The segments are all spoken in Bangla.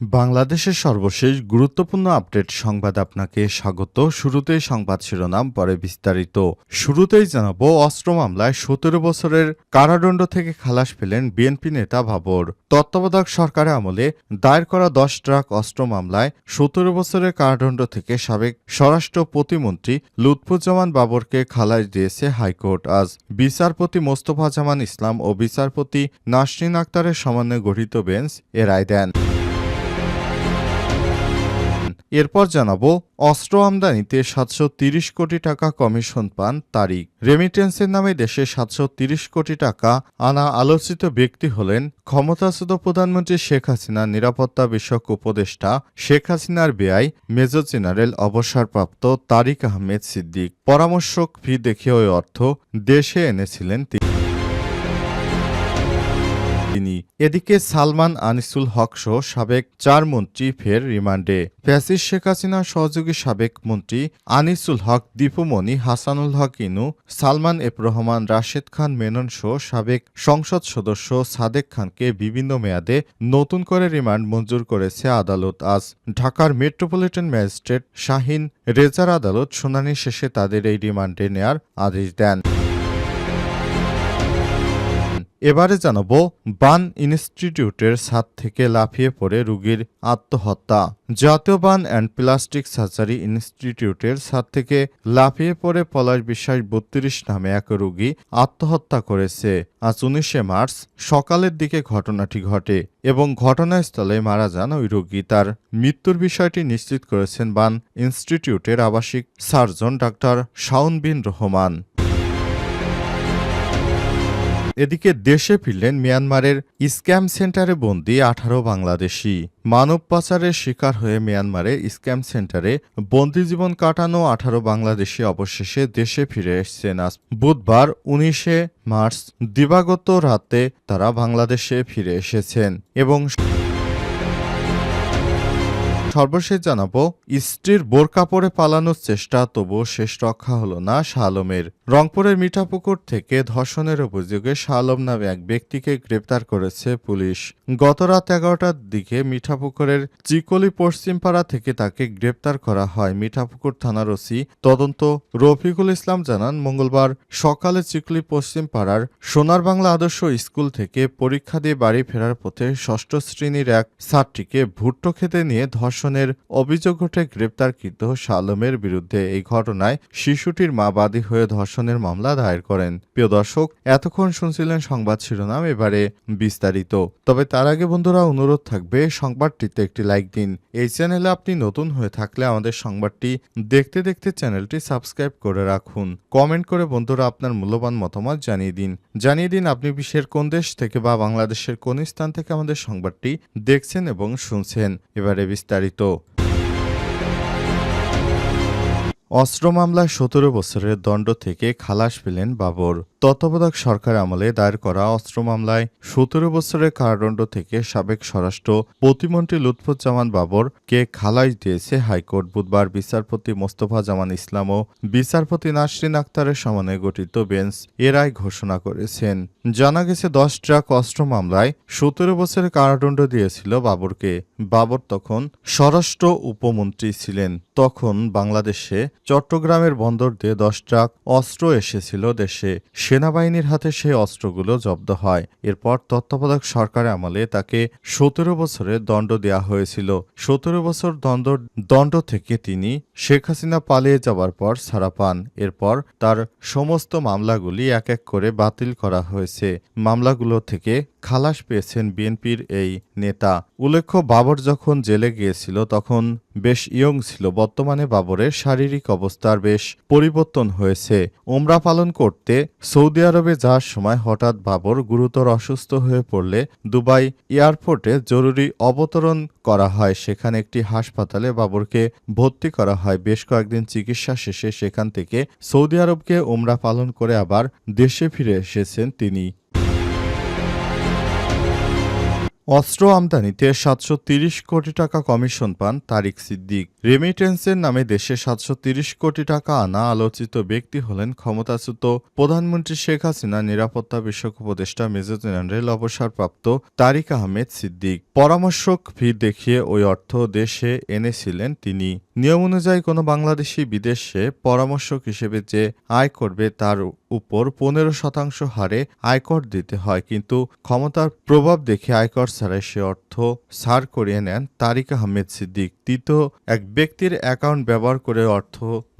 বাংলাদেশের সর্বশেষ গুরুত্বপূর্ণ আপডেট সংবাদ আপনাকে স্বাগত। শুরুতেই সংবাদ শিরোনাম, পরে বিস্তারিত। শুরুতেই জানাব, অস্ত্র মামলায় সতেরো বছরের কারাদণ্ড থেকে খালাস পেলেন বিএনপি নেতা বাবর তত্ত্বাবধায়ক সরকারের আমলে দায়ের করা দশ ট্রাক অস্ত্র মামলায় সতেরো বছরের কারাদণ্ড থেকে সাবেক স্বরাষ্ট্র প্রতিমন্ত্রী লুৎফুজ্জামান বাবরকে খালাস দিয়েছে হাইকোর্ট। আজ বিচারপতি মোস্তফা জামান ইসলাম ও বিচারপতি নাসরিন আক্তারের সমন্বয়ে গঠিত বেঞ্চ এ রায় দেন। এরপর জানাব, অস্ত্র আমদানিতে সাতশো কোটি টাকা কমিশন পান তারিক। রেমিটেন্সের নামে দেশে সাতশো কোটি টাকা আনা আলোচিত ব্যক্তি হলেন ক্ষমতাচ্যুত প্রধানমন্ত্রী শেখ হাসিনার নিরাপত্তা বিষয়ক উপদেষ্টা শেখ হাসিনার বেআই মেজর জেনারেল অবসরপ্রাপ্ত তারিক আহমেদ সিদ্দিক। পরামর্শক ফি দেখে ওই অর্থ দেশে এনেছিলেন তিনি। তিনি এদিকে সালমান আনিসুল হক সহ সাবেক চার মন্ত্রী ফের রিমান্ডে। ফ্যাসিস শেখ হাসিনার সহযোগী সাবেক মন্ত্রী আনিসুল হক, দীপুমণি, হাসানুল হক ইনু, সালমান এফ রহমান, রাশেদ খান মেনন সহ সাবেক সংসদ সদস্য সাদেক খানকে বিভিন্ন মেয়াদে নতুন করে রিমান্ড মঞ্জুর করেছে আদালত। আজ ঢাকার মেট্রোপলিটন ম্যাজিস্ট্রেট শাহিন রেজার আদালত শুনানি শেষে তাদের এই রিমান্ডে নেয়ার আদেশ দেন। এবারে জানাব, বান ইনস্টিটিউটের ছাদ থেকে লাফিয়ে পড়ে রোগীর আত্মহত্যা। জাতীয় বান অ্যান্ড প্লাস্টিক সার্জারি ইনস্টিটিউটের ছাদ থেকে লাফিয়ে পড়ে পলাশ বিশ্বাস বত্রিশ নামে এক রোগী আত্মহত্যা করেছে। আজ উনিশে মার্চ, সকালের দিকে ঘটনাটি ঘটে এবং ঘটনাস্থলে মারা যান ওই রোগী। তার মৃত্যুর বিষয়টি নিশ্চিত করেছেন বান ইনস্টিটিউটের আবাসিক সার্জন ডাক্তার শাউন বিন রহমান। এদিকে দেশে ফিরলেন মিয়ানমারের স্ক্যাম সেন্টারে বন্দী আঠারো বাংলাদেশি। মানব পাচারের শিকার হয়ে মিয়ানমারে স্ক্যাম সেন্টারে বন্দী জীবন কাটানো আঠারো বাংলাদেশি অবশেষে দেশে ফিরে এসছেন আজ বুধবার উনিশে মার্চ দিবাগত রাতে তারা বাংলাদেশে ফিরে এসেছেন এবং সর্বশেষ জানাব, স্ত্রীর বোরকা পরে পালানোর চেষ্টা, তবুও শেষ রক্ষা হলো না শাহ আলমের রংপুরের মিঠাপুকুর থেকে ধর্ষণের অভিযোগে শাহ আলম নামে এক ব্যক্তিকে গ্রেপ্তার করেছে পুলিশ। গত রাত এগারোটার দিকে মিঠাপুকুরের চিকলি পশ্চিমপাড়া থেকে তাকে গ্রেপ্তার করা হয়। মিঠাপুকুর থানার ওসি তদন্ত রফিকুল ইসলাম জানান, মঙ্গলবার সকালে চিকলি পশ্চিমপাড়ার সোনার বাংলা আদর্শ স্কুল থেকে পরীক্ষা দিয়ে বাড়ি ফেরার পথে ষষ্ঠ শ্রেণির এক ছাত্রীকে ভুট্টো খেতে নিয়ে ধর্ষণের অভিযোগ ওঠে গ্রেপ্তারকৃত শালমের বিরুদ্ধে এই ঘটনায় শিশুটির মা বাদী হয়ে ধর্ষণের মামলা দায়ের করেন। প্রিয় দর্শক, এতক্ষণ শুনছিলেন সংবাদ শিরোনাম, এবারে বিস্তারিত। তবে তার আগে বন্ধুরা, অনুরোধ থাকবে সংবাদটিতে একটি লাইক দিন। এই চ্যানেলে আপনি নতুন হয়ে থাকলে আমাদের সংবাদটি দেখতে দেখতে চ্যানেলটি সাবস্ক্রাইব করে রাখুন। কমেন্ট করে বন্ধুরা আপনার মূল্যবান মতামত জানিয়ে দিন। জানিয়ে দিন আপনি বিশ্বের কোন দেশ থেকে বা বাংলাদেশের কোন স্থান থেকে আমাদের সংবাদটি দেখছেন এবং শুনছেন। এবারে বিস্তারিত। と অস্ত্র মামলায় সতেরো বছরের দণ্ড থেকে খালাস পেলেন বাবর। তত্ত্বাবধায়ক সরকার আমলে দায়ের করা অস্ত্র মামলায় সতেরো বছরের কারাদণ্ড থেকে সাবেক স্বরাষ্ট্র প্রতিমন্ত্রী লুৎফুজ্জামান বাবরকে খালাস দিয়েছে হাইকোর্ট বুধবার বিচারপতি মোস্তফা জামান ইসলাম ও বিচারপতি নাসরিন আক্তারের সমানে গঠিত বেঞ্চ এ রায় ঘোষণা করেছেন। জানা গেছে, দশ ট্রাক অস্ত্র মামলায় সতেরো বছরের কারাদণ্ড দিয়েছিল বাবরকে। বাবর তখন স্বরাষ্ট্র উপমন্ত্রী ছিলেন। তখন বাংলাদেশে চট্টগ্রামের বন্দর দিয়ে দশ ট্রাক অস্ত্র এসেছিল দেশে। সেনাবাহিনীর হাতে সেই অস্ত্রগুলো জব্দ হয়। এরপর তত্ত্বাবধায়ক সরকারের আমলে তাকে সতেরো বছরের দণ্ড দেওয়া হয়েছিল। সতেরো বছর দণ্ড দণ্ড থেকে তিনি শেখ হাসিনা পালিয়ে যাওয়ার পর ছাড়া পান। এরপর তার সমস্ত মামলাগুলি এক এক করে বাতিল করা হয়েছে। মামলাগুলো থেকে খালাস পেয়েছেন বিএনপির এই নেতা। উল্লেখ্য, বাবর যখন জেলে গিয়েছিল, তখন বেশ ইয়ং ছিল। বর্তমানে বাবরের শারীরিক অবস্থার বেশ পরিবর্তন হয়েছে। ওমরা পালন করতে সৌদি আরবে যাওয়ার সময় হঠাৎ বাবর গুরুতর অসুস্থ হয়ে পড়লে দুবাই এয়ারপোর্টে জরুরি অবতরণ করা হয়। সেখানে একটি হাসপাতালে বাবরকে ভর্তি করা হয়। বেশ কয়েকদিন চিকিৎসা শেষে সেখান থেকে সৌদি আরবকে ওমরা পালন করে আবার দেশে ফিরে এসেছেন তিনি। অস্ত্র আমদানিতে সাতশো তিরিশ কোটি টাকা কমিশন পান তারিক সিদ্দিক। রেমিটেন্সের নামে দেশে সাতশো তিরিশ কোটি টাকা আনা আলোচিত ব্যক্তি হলেন ক্ষমতাচ্যুত প্রধানমন্ত্রী শেখ হাসিনা, নিরাপত্তা বিষয়ক উপদেষ্টা মেজর জেনারেল অবসরপ্রাপ্ত তারিক আহমেদ সিদ্দিক। পরামর্শক ফি দেখিয়ে ওই অর্থ দেশে এনেছিলেন তিনি। নিয়ম অনুযায়ী কোনো বাংলাদেশি বিদেশে পরামর্শক হিসেবে যে আয় করবে তার উপর পনেরো শতাংশ হারে আয়কর দিতে হয়। কিন্তু ক্ষমতার প্রভাব দেখে আয়কর ছাড়াই সে অর্থ ছাড় করিয়ে নেন তারিক আহমেদ সিদ্দিক। তৃতীয় এক ব্যক্তির অ্যাকাউন্ট ব্যবহার করে অর্থ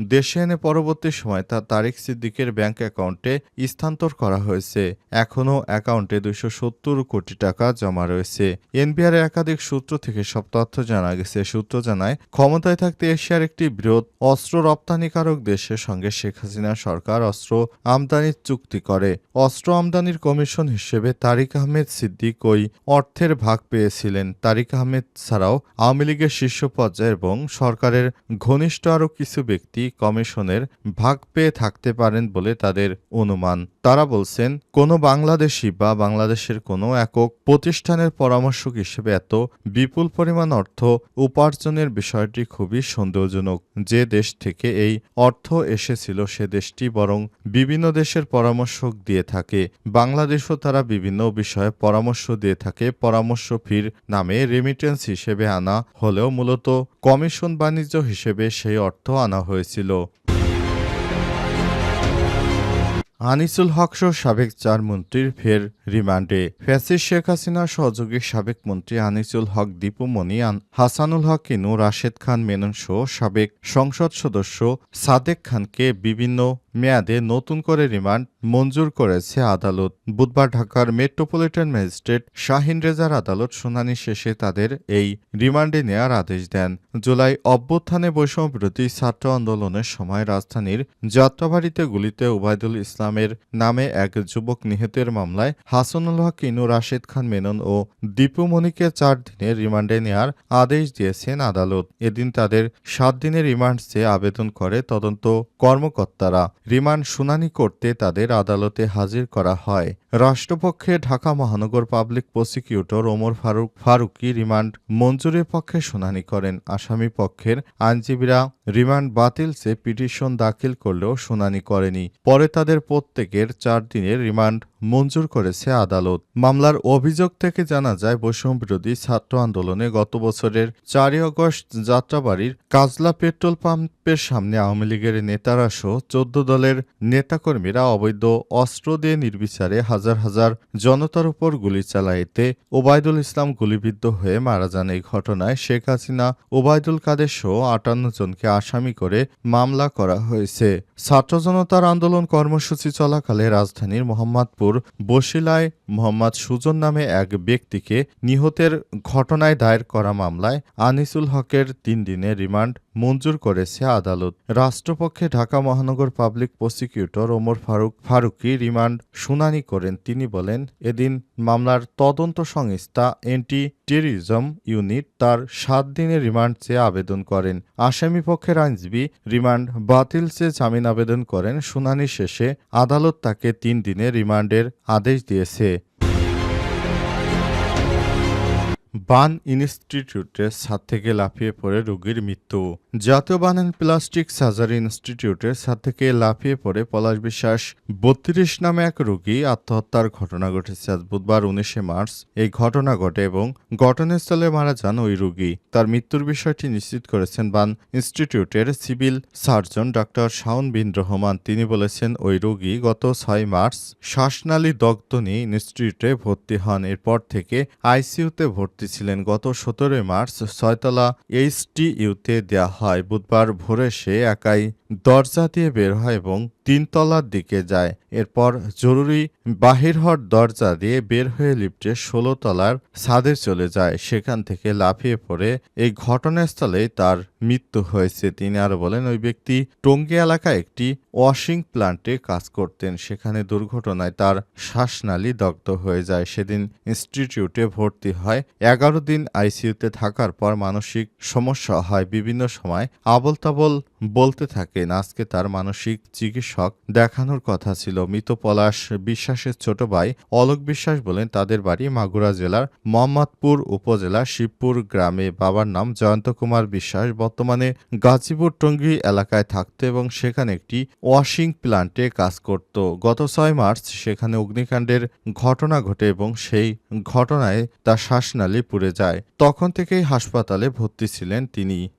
দেশে এনে পরবর্তী সময় তা তারিক সিদ্দিকের ব্যাংক অ্যাকাউন্টে স্থানান্তর করা হয়েছে। এখনও অ্যাকাউন্টে দুইশো সত্তর কোটি টাকা জমা রয়েছে। এনবিআর একাধিক সূত্র থেকে সব তথ্য জানা গেছে। সূত্র জানায়, ক্ষমতায় থাকতে এশিয়ার একটি বৃহৎ অস্ত্র রপ্তানিকারক দেশের সঙ্গে শেখ হাসিনা সরকার অস্ত্র আমদানির চুক্তি করে। অস্ত্র আমদানির কমিশন হিসেবে তারিক আহমেদ সিদ্দিক ওই অর্থের ভাগ পেয়েছিলেন। তারিক আহমেদ ছাড়াও আওয়ামী লীগের শীর্ষ পর্যায়ে এবং সরকারের ঘনিষ্ঠ আরও কিছু ব্যক্তি কমিশনের ভাগ পেয়ে থাকতে পারেন বলে তাদের অনুমান। তারা বলছেন, কোনো বাংলাদেশি বা বাংলাদেশের কোনো একক প্রতিষ্ঠানের পরামর্শক হিসেবে এত বিপুল পরিমাণ অর্থ উপার্জনের বিষয়টি খুবই সন্দেহজনক। যে দেশ থেকে এই অর্থ এসেছিল সে দেশটি বরং বিভিন্ন দেশের পরামর্শক দিয়ে থাকে। বাংলাদেশও তারা বিভিন্ন বিষয়ে পরামর্শ দিয়ে থাকে। পরামর্শ ফির নামে রেমিটেন্স হিসেবে আনা হলেও মূলত কমিশন বাণিজ্য হিসেবে সেই অর্থ আনা হয়েছিল। আনিসুল হক সহ সাবেক চার মন্ত্রীর ফের রিমান্ডে। ফ্যাসিস শেখ হাসিনার সহযোগী সাবেক মন্ত্রী আনিসুল হক দীপুমণি মনিয়ান, হাসানুল হক কিনু, রাশেদ খান মেনন সহ সাবেক সংসদ সদস্য সাদেক খানকে বিভিন্ন মেয়াদে নতুন করে রিমান্ড মঞ্জুর করেছে আদালত। বুধবার ঢাকার মেট্রোপলিটন ম্যাজিস্ট্রেট শাহিন রেজার আদালত শুনানি শেষে তাদের এই রিমান্ডে নেয়ার আদেশ দেন। জুলাই অভ্যুত্থানে বৈষম্য বিরোধী ছাত্র আন্দোলনের সময় রাজধানীর যাত্রাবাড়িতে গুলিতে ওবায়দুল ইসলামের নামে এক যুবক নিহতের মামলায় হাসানুল হক, ইনু রাশেদ খান, মেনন ও দীপুমণিকে চার দিনের রিমান্ডে নেয়ার আদেশ দিয়েছেন আদালত। এদিন তাদের সাত দিনের রিমান্ড চেয়ে আবেদন করে তদন্ত কর্মকর্তারা। রিমান্ড শুনানি করতে তাদের আদালতে হাজির করা হয়। রাষ্ট্রপক্ষে ঢাকা মহানগর public prosecutor Omar Faruk Faruki remand মঞ্জুরের পক্ষে শুনানি করেন। আসামি পক্ষের আইনজীবীরা রিমান্ড বাতিল সে পিটিশন দাখিল করলেও শুনানি করেনি। পরে তাদের প্রত্যেকের চার দিনের রিমান্ড মঞ্জুর করেছে আদালত। মামলার অভিযোগ থেকে জানা যায়, বৈষম্য বিরোধী ছাত্র আন্দোলনে গত বছরের চারই অগস্ট যাত্রাবাড়ির কাজলা পেট্রোল পাম্পের সামনে আওয়ামী লীগের নেতারা সহ চোদ্দ দলের নেতাকর্মীরা অবৈধ অস্ত্র দিয়ে নির্বিচারে হাজার হাজার জনতার উপর গুলি চালায় এতে ওবায়দুল ইসলাম গুলিবিদ্ধ হয়ে মারা যান। এই ঘটনায় শেখ হাসিনা, ওবায়দুল কাদের সহ আটান্ন জনকে আসামি করে মামলা করা হয়েছে। ছাত্র জনতার আন্দোলন কর্মসূচি চলাকালে রাজধানীর মোহাম্মদপুর বসিলায় মোহাম্মদ সুজন নামে এক ব্যক্তিকে নিহতের ঘটনায় দায়ের করা মামলায় আনিসুল হকের তিন দিনের রিমান্ড মঞ্জুর করেছে আদালত। রাষ্ট্রপক্ষে ঢাকা মহানগর public prosecutor Omar Faruk Faruki remand শুনানি করেন। তিনি বলেন, এদিন মামলার তদন্ত সংস্থা এন্টি টেরিজম ইউনিট তার সাত দিনের রিমান্ড চেয়ে আবেদন করেন। আসামি পক্ষের আইনজীবী রিমান্ড বাতিল চেয়ে জামিন আবেদন করেন। শুনানি শেষে আদালত তাকে তিন দিনের রিমান্ডের আদেশ দিয়েছে। বান ইনস্টিটিউটের ছাদ থেকে লাফিয়ে পড়ে রোগীর মৃত্যু। জাতীয় বান অ্যান্ড প্লাস্টিক সার্জারি ইনস্টিটিউটের ছাদ থেকে লাফিয়ে পড়ে পলাশ বিশ্বাস। বত্রিশ নামে এক রোগী আত্মহত্যার ঘটনা ঘটেছে আজ বুধবার উনিশে মার্চ। এই ঘটনা ঘটে এবং ঘটনাস্থলে মারা যান ওই রোগী। তার মৃত্যুর বিষয়টি নিশ্চিত করেছেন বান ইনস্টিটিউটের civil surgeon doctor Shaon Bin Rahman. তিনি বলেছেন, ওই রোগী গত ছয় মার্চ শ্বাসনালী দগ্ধ নিয়ে ইনস্টিটিউটে ভর্তি হন। এরপর থেকে আইসিইউতে ভর্তি ছিলেন গত সতেরোই মার্চ ছয়তলা এইচটিইউতে দেয়া হয়। বুধবার ভোরে সে একাই দরজা দিয়ে বের হয় এবং তিনতলার দিকে যায়। এরপর জরুরি বাহির হওয়ার দরজা দিয়ে বের হয়ে লিফটে ষোলো তলার ছাদে চলে যায়। সেখান থেকে লাফিয়ে পড়ে এই ঘটনাস্থলেই তার মৃত্যু হয়েছে। তিনি আরও বলেন, ওই ব্যক্তি টঙ্গী এলাকায় একটি ওয়াশিং প্লান্টে কাজ করতেন। সেখানে দুর্ঘটনায় তার শ্বাসনালী দগ্ধ হয়ে যায়। সেদিন ইনস্টিটিউটে ভর্তি হয়। এগারো দিন আইসিইউতে থাকার পর মানসিক সমস্যা হয়। বিভিন্ন সময় আবল তাবল বলতে থাকেন, আজকে তার মানসিক চিকিৎসক দেখানোর কথা ছিল। মৃত পলাশ বিশ্বাসের ছোট ভাই অলোক বিশ্বাস বলেন, তাদের বাড়ি মাগুরা জেলার মোহাম্মদপুর উপজেলার শিবপুর গ্রামে। বাবার নাম জয়ন্ত কুমার বিশ্বাস। বর্তমানে গাজীপুর টঙ্গী এলাকায় থাকতো এবং সেখানে একটি ওয়াশিং প্ল্যান্টে কাজ করত। গত ছয় মার্চ সেখানে অগ্নিকাণ্ডের ঘটনা ঘটে এবং সেই ঘটনায় তার শ্বাসনালী পুড়ে যায়। তখন থেকেই হাসপাতালে ভর্তি ছিলেন তিনি।